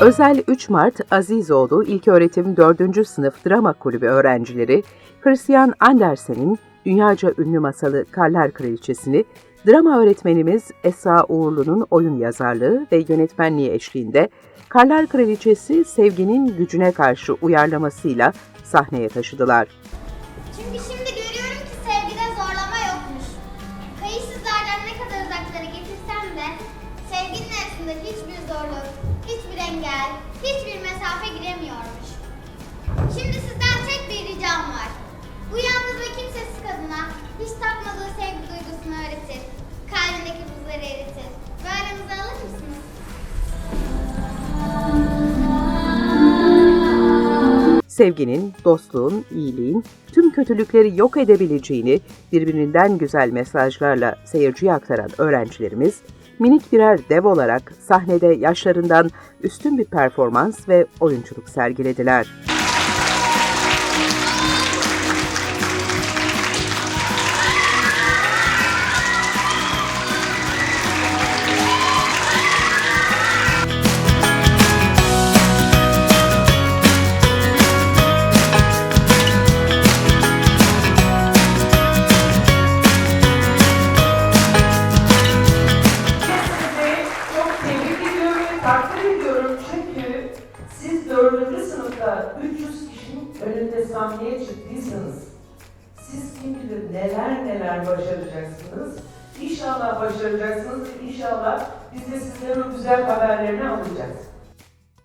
Özel 3 Mart Azizoğlu İlköğretim 4. Sınıf Drama Kulübü öğrencileri Christian Andersen'in dünyaca ünlü masalı Karlar Kraliçesini drama öğretmenimiz Esra Uğurlu'nun oyun yazarlığı ve yönetmenliği eşliğinde Karlar Kraliçesi sevginin gücüne karşı uyarlamasıyla sahneye taşıdılar. Çünkü şimdi arasında hiçbir zorluk, hiçbir engel, hiçbir mesafe giremiyormuş. Şimdi sizden tek bir ricam var. Bu yalnız ve kimsesiz kadına hiç takmadığı sevgi duygusunu öğretir. Kalbindeki buzları eritir. Ve aranıza alır mısınız? Sevginin, dostluğun, iyiliğin tüm kötülükleri yok edebileceğini birbirinden güzel mesajlarla seyirciye aktaran öğrencilerimiz, minik birer dev olarak sahnede yaşlarından üstün bir performans ve oyunculuk sergilediler. Dördüncü sınıfta 300 kişinin önünde sahneye çıktıysanız siz kim bilir neler neler başaracaksınız. İnşallah başaracaksınız ve inşallah biz de sizlerin o güzel haberlerini alacağız.